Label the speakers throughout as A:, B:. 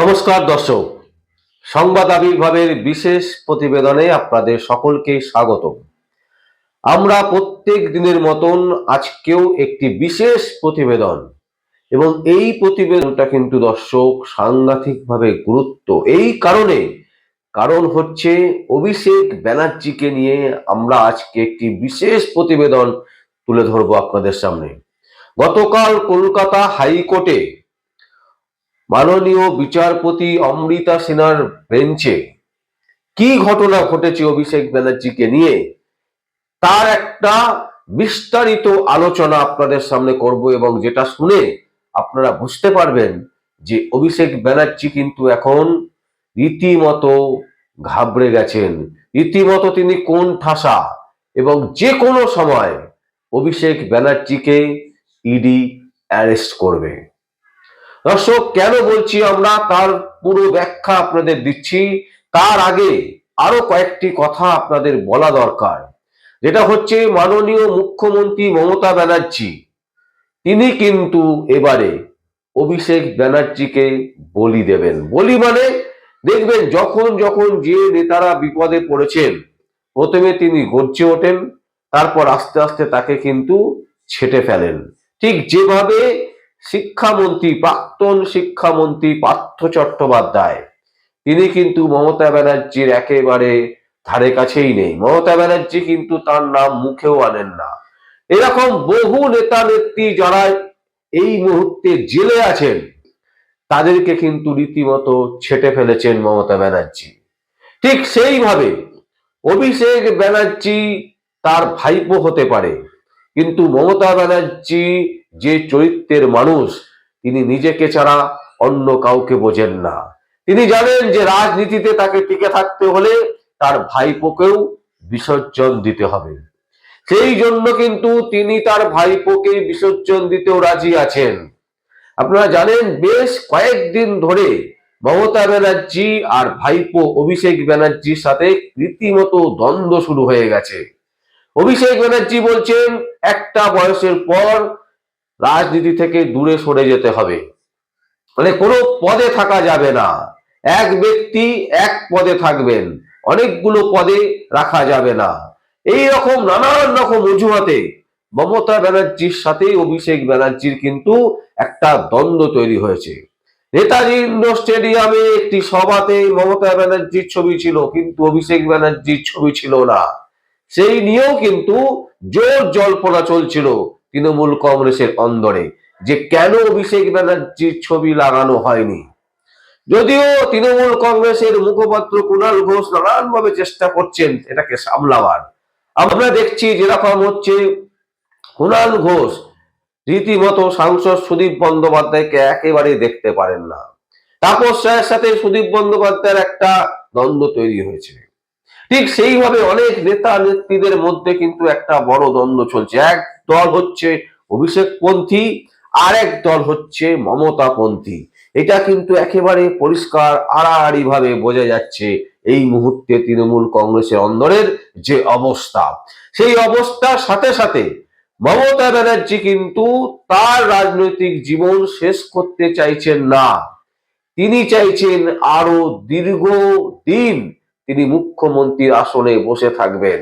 A: নমস্কার, দর্শক। সংবাদ আবির্ভাবের বিশেষ প্রতিবেদনে আপনাদের সকলকে স্বাগত আমরা প্রত্যেক দিনের মতন আজকেও একটি বিশেষ প্রতিবেদন এবং এই প্রতিবেদনটা কিন্তু, দর্শক, সাংঘাতিকভাবে গুরুত্ব। এই কারণে কারণ হচ্ছে অভিষেক ব্যানার্জিকে নিয়ে আমরা আজকে একটি বিশেষ প্রতিবেদন তুলে ধরবো আপনাদের সামনে। গতকাল কলকাতা হাইকোর্টে মাননীয় বিচারপতি অমৃতা সিনহার বেঞ্চে কি ঘটনা ঘটেছে অভিষেক ব্যানার্জিকে নিয়ে? তার একটা বিস্তারিত আলোচনা আপনাদের সামনে করব এবং যেটা শুনে আপনারা বুঝতে পারবেন যে অভিষেক ব্যানার্জি কিন্তু এখন রীতিমতো ঘাবড়ে গেছেন। রীতিমতো তিনি কোন ঠাসা? এবং যে কোনো সময় অভিষেক ব্যানার্জিকে ইডি অ্যারেস্ট করবে। দর্শক কেন বলছি আমরা? তার পুরো ব্যাখ্যা আপনাদের দিচ্ছি। তার আগে আরও কয়েকটি কথা আপনাদের বলা দরকার। যেটা হচ্ছে মাননীয় মুখ্যমন্ত্রী মমতা ব্যানার্জি। তিনি কিন্তু এবারে অভিষেক ব্যানার্জিকে বলি দেবেন। বলি মানে দেখবেন, যখন যখন যে নেতারা বিপদে পড়েছেন, প্রথমে তিনি গর্জে ওঠেন, তারপর আস্তে আস্তে তাকে কিন্তু ছেটে ফেলেন। ঠিক যেভাবে শিক্ষামন্ত্রী প্রাক্তন শিক্ষামন্ত্রী পার্থ চট্টোপাধ্যায়। তিনি কিন্তু মমতা ব্যানার্জির একেবারে ধারে কাছেই নেই। মমতা ব্যানার্জি কিন্তু তার নাম মুখেও আনেন না। এরকম বহু নেতা নেত্রী যারা এই মুহূর্তে জেলে আছেন, তাদেরকে কিন্তু রীতিমতো ছেটে ফেলেছেন মমতা ব্যানার্জি। ঠিক সেইভাবে অভিষেক ব্যানার্জি তার ভাইপো হতে পারে, কিন্তু মমতা ব্যানার্জি যে চরিত্রের মানুষ তিনি নিজেকে ছাড়া অন্য কাউকে বোঝেন না। তিনি জানেন যে রাজনীতিতে তাকে টিকে থাকতে হলে তার ভাইপোকেও বিসর্জন দিতে হবে। সেই জন্য কিন্তু তিনি তার ভাইপোকে বিসর্জন দিতেও রাজি আছেন। আপনারা জানেন, বেশ কয়েকদিন ধরে মমতা ব্যানার্জি আর ভাইপো অভিষেক ব্যানার্জির সাথে রীতিমতো দ্বন্দ্ব শুরু হয়ে গেছে। অভিষেক ব্যানার্জি বলছেন, একটা বয়সের পর রাজনীতি থেকে দূরে সরে যেতে হবে। মানে কোনো পদে থাকা যাবে না। এক ব্যক্তি এক পদে থাকবেন। অনেকগুলো পদে রাখা যাবে না। এই রকম নানান রকম অজুহাতে মমতা ব্যানার্জির সাথে অভিষেক ব্যানার্জির কিন্তু একটা দ্বন্দ্ব তৈরি হয়েছে। নেতাজি ইন্ডোর স্টেডিয়ামে একটি সভাতে মমতা ব্যানার্জির ছবি ছিল, কিন্তু অভিষেক ব্যানার্জির ছবি ছিল না। সেই নিয়েও কিন্তু জোর জল্পনা চলছিল। তৃণমূল কংগ্রেসের অন্দরে, যে কেন অভিষেক ব্যানার্জির ছবি লাগানো হয়নি? যদিও তৃণমূল কংগ্রেসের মুখপাত্র কুণাল ঘোষ নানানভাবে চেষ্টা করছেন এটাকে সামলাবার। আমরা দেখছি যেরকম হচ্ছে কুণাল ঘোষ, রীতিমতো সাংসদ সুদীপ বন্দ্যোপাধ্যায়কে একেবারে দেখতে পারেন না। তাপস রায়ের সাথে সুদীপ বন্দ্যোপাধ্যায়ের একটা দ্বন্দ্ব তৈরি হয়েছে। ঠিক সেইভাবে অনেক নেতা নেত্রীদের মধ্যে কিন্তু একটা বড় দ্বন্দ্ব চলছে। এক দল হচ্ছে অভিষেক পন্থী আর এক দল হচ্ছে মমতা পন্থী এটা কিন্তু একেবারে পরিষ্কার আড়াআড়ি ভাবে বোঝা যাচ্ছে এই মুহূর্তে তৃণমূল কংগ্রেসের অন্দরের যে অবস্থা। সেই অবস্থার সাথে সাথে মমতা ব্যানার্জি কিন্তু তার রাজনৈতিক জীবন শেষ করতে চাইছেন না। তিনি চাইছেন আরও দীর্ঘ দিন তিনি মুখ্যমন্ত্রীর আসনে বসে থাকবেন।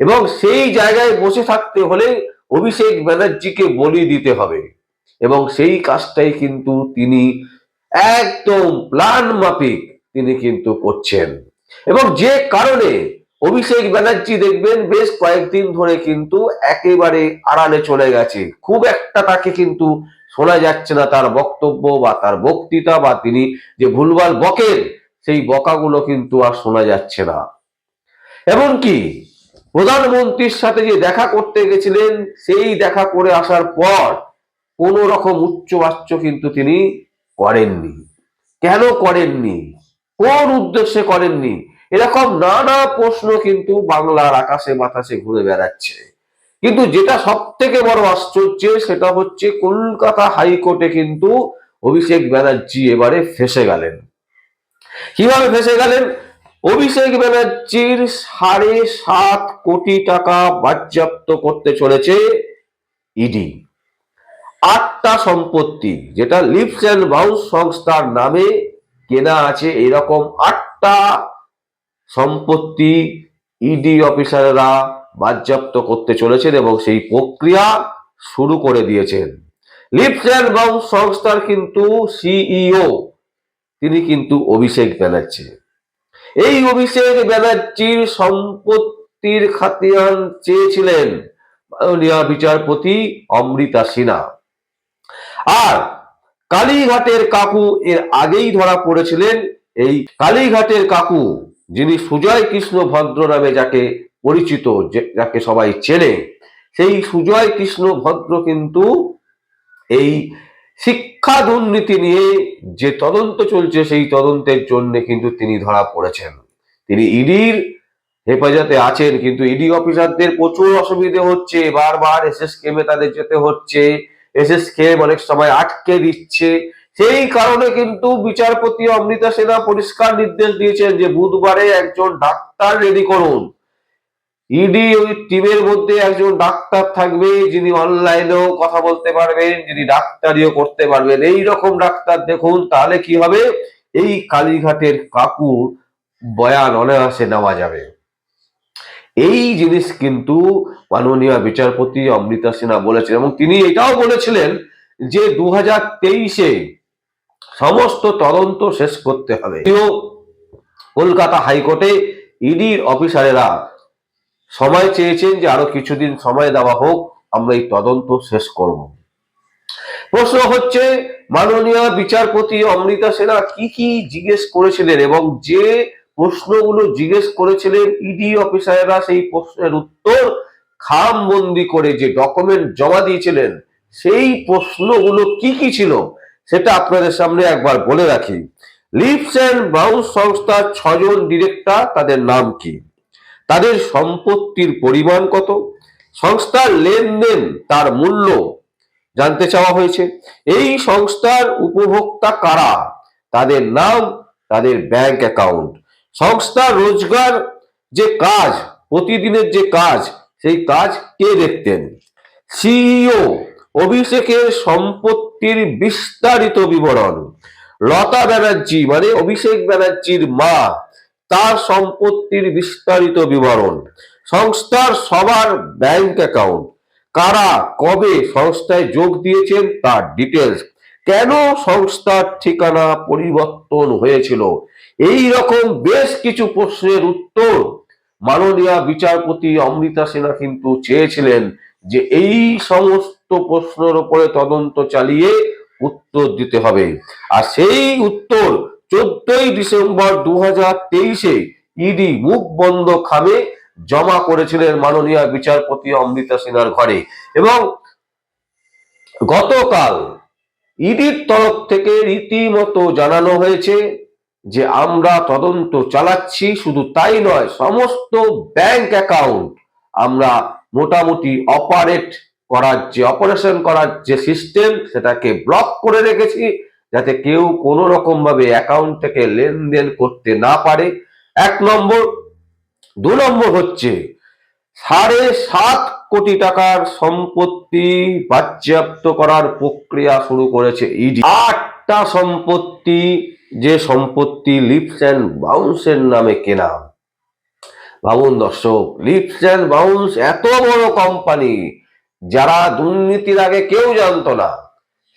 A: এবং সেই জায়গায় বসে থাকতে হলে অভিষেক ব্যানার্জিকে বলি দিতে হবে। এবং সেই কাজটাই কিন্তু তিনি একদম প্ল্যান মাফিক তিনি কিন্তু করছেন। এবং যে কারণে অভিষেক ব্যানার্জি দেখবেন বেশ কয়েকদিন ধরে কিন্তু একেবারে আড়ালে চলে গেছে। খুব একটা তাকে কিন্তু শোনা যাচ্ছে না তার বক্তব্য বা তার বক্তৃতা বা তিনি যে ভুলভাল বকেন, সেই বকাগুলো কিন্তু আর শোনা যাচ্ছে না। এমনকি প্রধানমন্ত্রীর সাথে যে দেখা করতে গেছিলেন, সেই দেখা করে আসার পর কোন রকম উচ্চবাচ্য কিন্তু তিনি করেননি। কেন করেননি? কোন উদ্দেশ্যে করেননি? এরকম নানা প্রশ্ন কিন্তু বাংলার আকাশে বাতাসে ঘুরে বেড়াচ্ছে। কিন্তু যেটা সব থেকে বড় আশ্চর্য, সেটা হচ্ছে কলকাতা হাইকোর্টে কিন্তু অভিষেক ব্যানার্জি এবারে ফেসে গেলেন। কীভাবে ফেসে গেলেন? অভিষেক ব্যানার্জির সাড়ে সাত কোটি টাকা বাজ্যাপ্ত করতে চলেছে ইডি। আটটা সম্পত্তি, যেটা লিপস অ্যান্ড বাউন্স সংস্থার নামে কেনা আছে, এরকম আটটা সম্পত্তি ইডি অফিসাররা বাজেয়াপ্ত করতে চলেছেন এবং সেই প্রক্রিয়া শুরু করে দিয়েছেন। লিপস অ্যান্ড বাউন্স সংস্থার কিন্তু সিইও, তিনি কিন্তু অভিষেক ব্যানার্জি। এই অভিষেক ব্যানার্জির সম্পত্তির খাতিয়ান চেয়েছিলেন মাননীয় বিচারপতি অমৃতা সিনহা। আর কালীঘাটের কাকু এর আগেই ধরা পড়েছিলেন এই কালীঘাটের কাকু, যিনি সুজয় কৃষ্ণ ভদ্র নামে যাকে পরিচিত যাকে সবাই চেনে, সেই সুজয় কৃষ্ণ ভদ্র কিন্তু এই শিক্ষা দুর্নীতি নিয়ে যে তদন্ত চলছে, সেই তদন্তের জন্য কিন্তু তিনি ধরা পড়েছেন। তিনি ইডির হেফাজতে আছেন, কিন্তু ইডি অফিসারদের প্রচুর অসুবিধে হচ্ছে। বারবার এসএস কেমে তাদের যেতে হচ্ছে। এস এস কেম অনেক সময় আটকে দিচ্ছে। সেই কারণে কিন্তু বিচারপতি অমৃতা সেনা পরিষ্কার নির্দেশ দিয়েছেন যে, বুধবারে একজন ডাক্তার রেডি করুন। ইডি ওই টিমের মধ্যে একজন ডাক্তার থাকবে, যিনি অনলাইনেও কথা বলতে পারবেন, যিনি ডাক্তারিও করতে পারবেন। এই রকম ডাক্তার দেখুন, তাহলে কি হবে? এই কালীঘাটের কাকুর বয়ান অনায়াসে নেওয়া যাবে। এই জিনিস কিন্তু মাননীয় বিচারপতি অমৃতা সিনহা বলেছেন এবং তিনি এটাও বলেছিলেন যে দু হাজার তেইশে সমস্ত তদন্ত শেষ করতে হবে। কলকাতা হাইকোর্টে ইডির অফিসারেরা সময় চেয়েছেন যে আরও কিছুদিন সময় দেওয়া হোক, আমরা এই তদন্ত শেষ করব। প্রশ্ন হচ্ছে, মাননীয় বিচারপতি অমৃতা সেনা কি কি জিজ্ঞেস করেছিলেন এবং যে প্রশ্নগুলো জিজ্ঞেস করেছিলেন ইডি অফিসাররা সেই প্রশ্নের উত্তর খামবন্দি করে যে ডকুমেন্ট জমা দিয়েছিলেন, সেই প্রশ্নগুলো কি কি ছিল সেটা আপনাদের সামনে একবার বলে রাখি। লিপস অ্যান্ড বাউন্স সংস্থার ছজন ডিরেক্টর, তাদের নাম কি? তাদের সম্পত্তির পরিমাণ কত? সংস্থার লেনদেন তার মূল্য জানতে চাওয়া হয়েছে। এই সংস্থার উপভোক্তা কারা? তাদের নাম, তাদের ব্যাংক অ্যাকাউন্ট। সংস্থার রোজগার যে কাজ, প্রতিদিনের যে কাজ, সেই কাজ কে দেখতেন? সিইও অভিষেকের সম্পত্তির বিস্তারিত বিবরণ। লতা ব্যানার্জি মানে অভিষেক ব্যানার্জির মা। তার সম্পত্তির বিস্তারিত বিবরণ। সংস্থার সবার ব্যাংক অ্যাকাউন্ট। কারা কবে সংস্থায় যোগ দিয়েছেন তার ডিটেলস কেন সংস্থার ঠিকানা পরিবর্তন হয়েছিল? এই রকম বেশ কিছু প্রশ্নের উত্তর মাননীয় বিচারপতি অমৃতা সিনহা কিন্তু চেয়েছিলেন যে এই সমস্ত প্রশ্নের উপরে তদন্ত চালিয়ে উত্তর দিতে হবে। আর সেই উত্তর চোদ্দই ডিসেম্বর দু হাজার তেইশে ইডি মুখ বন্ধ খামে জমা করেছিলেন মাননীয় বিচারপতি অমৃতা সিনহার ঘরে। এবং গতকাল ইডির তরফ থেকে রীতিমতো জানানো হয়েছে যে, আমরা তদন্ত চালাচ্ছি, শুধু তাই নয়, সমস্ত ব্যাংক অ্যাকাউন্ট আমরা মোটামুটি অপারেট করার যে, অপারেশন করার যে সিস্টেম, সেটাকে ব্লক করে রেখেছি। যাতে কেউ কোনো রকম ভাবে অ্যাকাউন্ট থেকে লেনদেন করতে না পারে। এক নম্বর, দু নম্বর হচ্ছে, সাড়ে সাত কোটি টাকার সম্পত্তি বাজেয়াপ্ত করার প্রক্রিয়া শুরু করেছে ইডি আটটা সম্পত্তি যে সম্পত্তি লিপস অ্যান্ড বাউন্সের নামে কেনা। ভাবুন দর্শক লিপস অ্যান্ড বাউন্স এত বড় কোম্পানি যারা দুর্নীতির আগে কেউ জানতো না।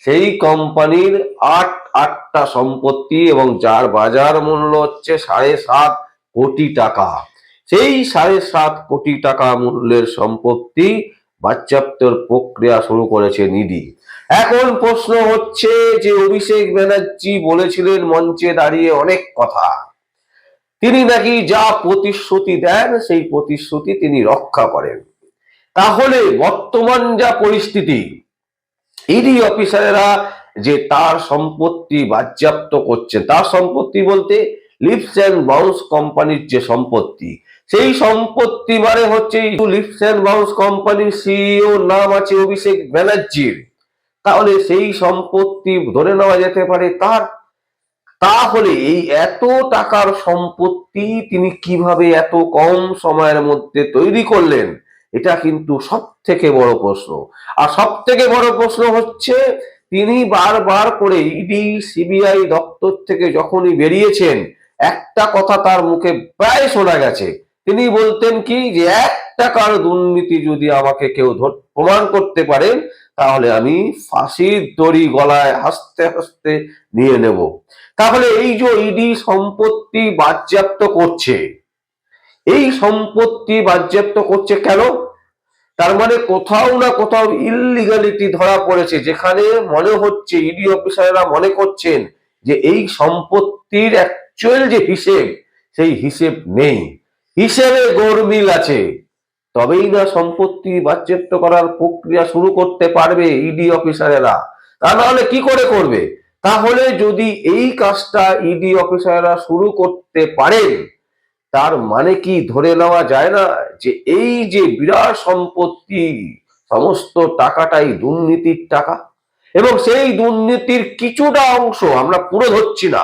A: সেই কোম্পানির আট, আটটা সম্পত্তি এবং যার বাজার মূল্য হচ্ছে সাড়ে সাত কোটি টাকা। সেই সাড়ে সাত কোটি টাকা মূল্যের সম্পত্তি বাচ্চাপ্তর প্রক্রিয়া শুরু করেছে নিডি। এখন প্রশ্ন হচ্ছে যে অভিষেক ব্যানার্জি বলেছিলেন মঞ্চে দাঁড়িয়ে অনেক কথা। তিনি নাকি যা প্রতিশ্রুতি দেন, সেই প্রতিশ্রুতি তিনি রক্ষা করেন। তাহলে বর্তমান যা পরিস্থিতি ইডি অফিসারেরা যে তার সম্পত্তি বাজ্যাপ্ত করছে, তার সম্পত্তি বলতে লিপস অ্যান্ড বাউন্স কোম্পানির যে সম্পত্তি, সেই সম্পত্তি মানে হচ্ছে লিপস অ্যান্ড বাউন্স কোম্পানির সিইও নাম আছে অভিষেক ব্যানার্জির। তাহলে সেই সম্পত্তি ধরে নেওয়া যেতে পারে তার। তাহলে এই এত টাকার সম্পত্তি তিনি কীভাবে এত কম সময়ের মধ্যে তৈরি করলেন? এটা কিন্তু সব থেকে বড় প্রশ্ন। আর সব থেকে বড় প্রশ্ন হচ্ছে, তিনি বারবার করে ইডি সিবিআই দপ্তর থেকে যখনই বেরিয়েছেন, একটা কথা তার মুখে প্রায় শোনা গেছে। তিনি বলতেন কি, যে এক টাকার দুর্নীতি যদি আমাকে কেউ প্রমাণ করতে পারেন তাহলে আমি ফাঁসির দড়ি গলায় হাসতে হাসতে নিয়ে নেব। তাহলে এই যে ইডি সম্পত্তি বাজ্যাপ্ত করছে, এই সম্পত্তি বাজেয়াপ্ত করছে কেন? তার মানে কোথাও না কোথাও ইললিগালিটি ধরা পড়েছে, যেখানে মনে হচ্ছে ইডি অফিসাররা মনে করছেন যে এই সম্পত্তির অ্যাকচুয়াল যে হিসেব, সেই হিসেব নেই। হিসেবে গরমিল আছে। তবেই না সম্পত্তি বাজেয়াপ্ত করার প্রক্রিয়া শুরু করতে পারবে ইডি অফিসারেরা। তা নাহলে কি করে করবে? তাহলে যদি এই কাজটা ইডি অফিসাররা শুরু করতে পারেন তার মানে কি ধরে নেওয়া যায় না যে এই যে বিরাট সম্পত্তি, সমস্ত টাকাটাই দুর্নীতির টাকা? এবং সেই দুর্নীতির কিছুটা অংশ আমরা পুরো ধরছি না।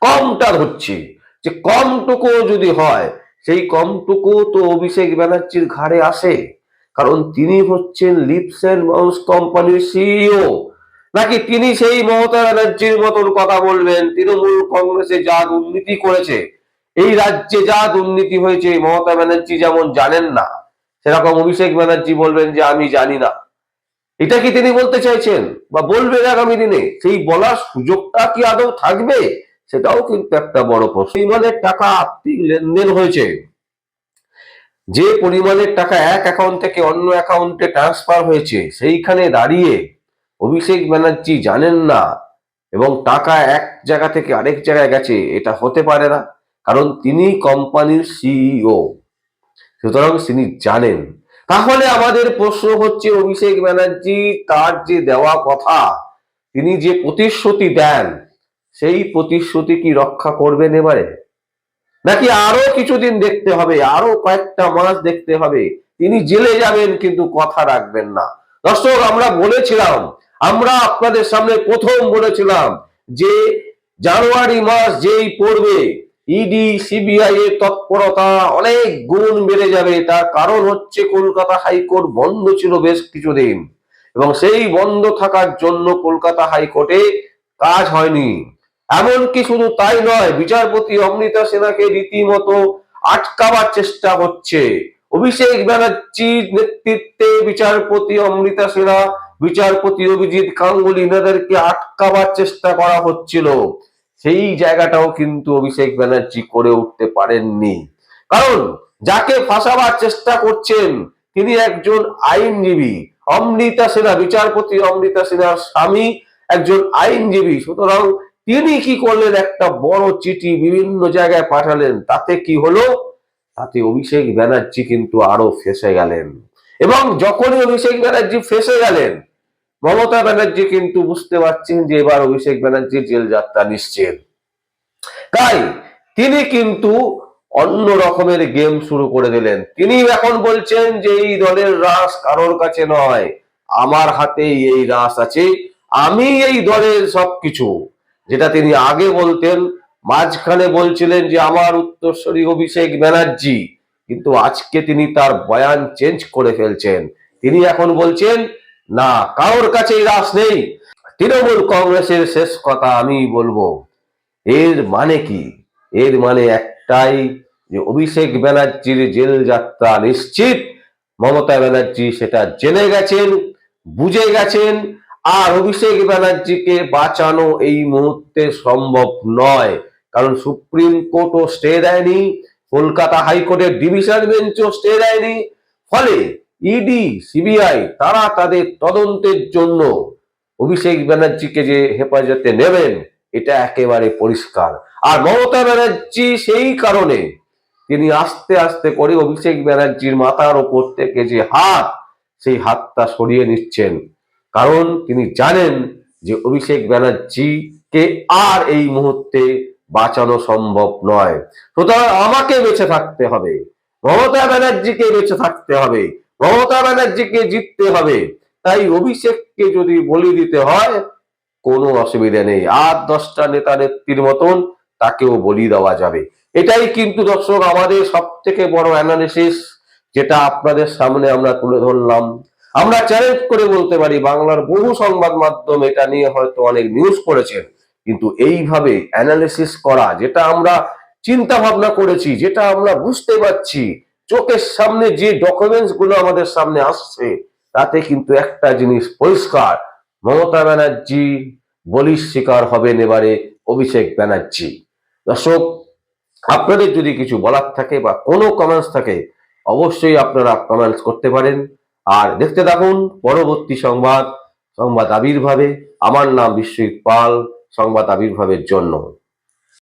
A: কমটা ধরছি। যে কমটুকু যদি হয়, সেই কমটুকু তো অভিষেক ব্যানার্জির ঘাড়ে আসে। কারণ তিনি হচ্ছেন লিপস এন্ড মাউস কোম্পানির সিইও। নাকি তিনি সেই মমতা ব্যানার্জির মতন কথা বলবেন? তৃণমূল কংগ্রেসে যা দুর্নীতি করেছে এই রাজ্যে যা দুর্নীতি হয়েছে মমতা ব্যানার্জি যেমন জানেন না, সেরকম অভিষেক ব্যানার্জি বলবেন যে আমি জানি না। এটা কি তিনি বলতে চাইছেন? বা বলবেন আগামী দিনে? সেই বলার সুযোগটা কি আদৌ থাকবে? সেটাও কিন্তু একটা বড় প্রশ্ন। টাকা আর্থিক লেনদেন হয়েছে। যে পরিমাণের টাকা এক অ্যাকাউন্ট থেকে অন্য অ্যাকাউন্টে ট্রান্সফার হয়েছে, সেইখানে দাঁড়িয়ে অভিষেক ব্যানার্জি জানেন না, এবং টাকা এক জায়গা থেকে আরেক জায়গায় গেছে, এটা হতে পারে না। কারণ তিনি কোম্পানির সিইও সুতরাং তিনি জানেন। তাহলে আমাদের প্রশ্ন হচ্ছে, অভিষেক ব্যানার্জি তার যে দেওয়া কথা, তিনি যে প্রতিশ্রুতি দেন, সেই প্রতিশ্রুতি কি রক্ষা করবেন এবারে? নাকি আরও কিছুদিন দেখতে হবে, আরও কয়েকটা মাস দেখতে হবে। তিনি জেলে যাবেন, কিন্তু কথা রাখবেন না। দর্শক, আমরা বলেছিলাম, আমরা আপনাদের সামনে প্রথম বলেছিলাম যে, জানুয়ারি মাস যেই পড়বে ইডি সিবিআই এর তৎপরতা অনেক গুণ বেড়ে যাবে। তার কারণ হচ্ছে কলকাতা হাইকোর্ট বন্ধ ছিল বেশ কিছুদিন এবং সেই বন্ধ থাকার জন্য কলকাতা হাইকোর্টে কাজ হয়নি। এমনকি শুধু তাই নয়, বিচারপতি অমৃতা সেনাকে রীতিমতো আটকাবার চেষ্টা হচ্ছে অভিষেক ব্যানার্জির নেতৃত্বে বিচারপতি অমৃতা সেনা, বিচারপতি অভিজিৎ গাঙ্গুলি এনাদেরকে আটকাবার চেষ্টা করা হচ্ছিল। সেই জায়গাটাও কিন্তু অভিষেক ব্যানার্জি করে উঠতে পারেননি। কারণ যাকে ফাঁসাবার চেষ্টা করছেন, তিনি একজন আইনজীবী, অমৃতা সেনা, বিচারপতি অমৃতা সেনার স্বামী, একজন আইনজীবী। সুতরাং তিনি কি করলেন? একটা বড় চিঠি বিভিন্ন জায়গায় পাঠালেন। তাতে কি হলো? তাতে অভিষেক ব্যানার্জি কিন্তু আরও ফেসে গেলেন। এবং যখনই অভিষেক ব্যানার্জি ফেসে গেলেন মমতা ব্যানার্জি কিন্তু বুঝতে পারছেন যে এবার অভিষেক ব্যানার্জির জেল যাত্রা নিশ্চিত। তাই তিনি কিন্তু অন্য রকমের গেম শুরু করে দিলেন। তিনি এখন বলছেন যে এই দলের রাস কারোর কাছে নয়, আমার হাতেই এই রাস আছে, আমি এই দলের সবকিছু। যেটা তিনি আগে বলতেন, মাঝখানে বলছিলেন যে আমার উত্তরসূরি অভিষেক ব্যানার্জি, কিন্তু আজকে তিনি তার বয়ান চেঞ্জ করে ফেলছেন। তিনি এখন বলছেন না, কারোর কাছেই রাস নেই। তৃণমূল কংগ্রেসের শেষ কথা আমি বলব, এর মানে কি? এর মানে একটাই যে অভিষেক ব্যানার্জির জেল যাত্রা নিশ্চিত। মমতা ব্যানার্জি সেটা জেনে গেছেন, বুঝে গেছেন, আর অভিষেক ব্যানার্জিকে বাঁচানো এই মুহূর্তে সম্ভব নয়। কারণ সুপ্রিম কোর্টও স্টে দেয়নি, কলকাতা হাইকোর্টের ডিভিশন বেঞ্চও স্টে দেয়নি। ফলে ইডি সিবিআই তারা তাদের তদন্তের জন্য অভিষেক ব্যানার্জিকে যে হেফাজতে নেবেন, এটা একেবারে পরিষ্কার। আর মমতা ব্যানার্জি সেই কারণে তিনি আস্তে আস্তে করে অভিষেক ব্যানার্জির মাথার ওপর থেকে যে হাত, সেই হাতটা সরিয়ে নিচ্ছেন। কারণ তিনি জানেন যে অভিষেক ব্যানার্জিকে আর এই মুহূর্তে বাঁচানো সম্ভব নয়। সুতরাং আমাকে বেঁচে থাকতে হবে, মমতা ব্যানার্জিকে বেঁচে থাকতে হবে। মমতা ব্যানার্জিকে জিততে হবে। তাই অভিষেককে যদি বলি দিতে হয়, কোনো অসুবিধা নেই। আর দশটা নেতা নেত্রীর মতন তাকেও বলি দেওয়া যাবে। এটাই কিন্তু দর্শক আমাদের সব থেকে বড় অ্যানালিসিস যেটা আপনাদের সামনে আমরা তুলে ধরলাম। আমরা চ্যালেঞ্জ করে বলতে পারি, বাংলার বহু সংবাদ মাধ্যম এটা নিয়ে হয়তো অনেক নিউজ করেছেন। কিন্তু এইভাবে অ্যানালিসিস করা, যেটা আমরা চিন্তা ভাবনা করেছি, যেটা আমরা বুঝতে পারছি চোখের সামনে যে ডকুমেন্টসগুলো আমাদের সামনে আসছে, তাতে কিন্তু একটা জিনিস পরিষ্কার, মমতা ব্যানার্জি বলির শিকার হবেন এবারে অভিষেক ব্যানার্জি। দর্শক, আপনাদের যদি কিছু বলার থাকে বা কোনো কমেন্টস থাকে, অবশ্যই আপনারা কমেন্টস করতে পারেন। আর দেখতে থাকুন পরবর্তী সংবাদ সংবাদ আবির্ভাবে। আমার নাম বিশ্বজিৎ পাল, সংবাদ আবির্ভাবের জন্য।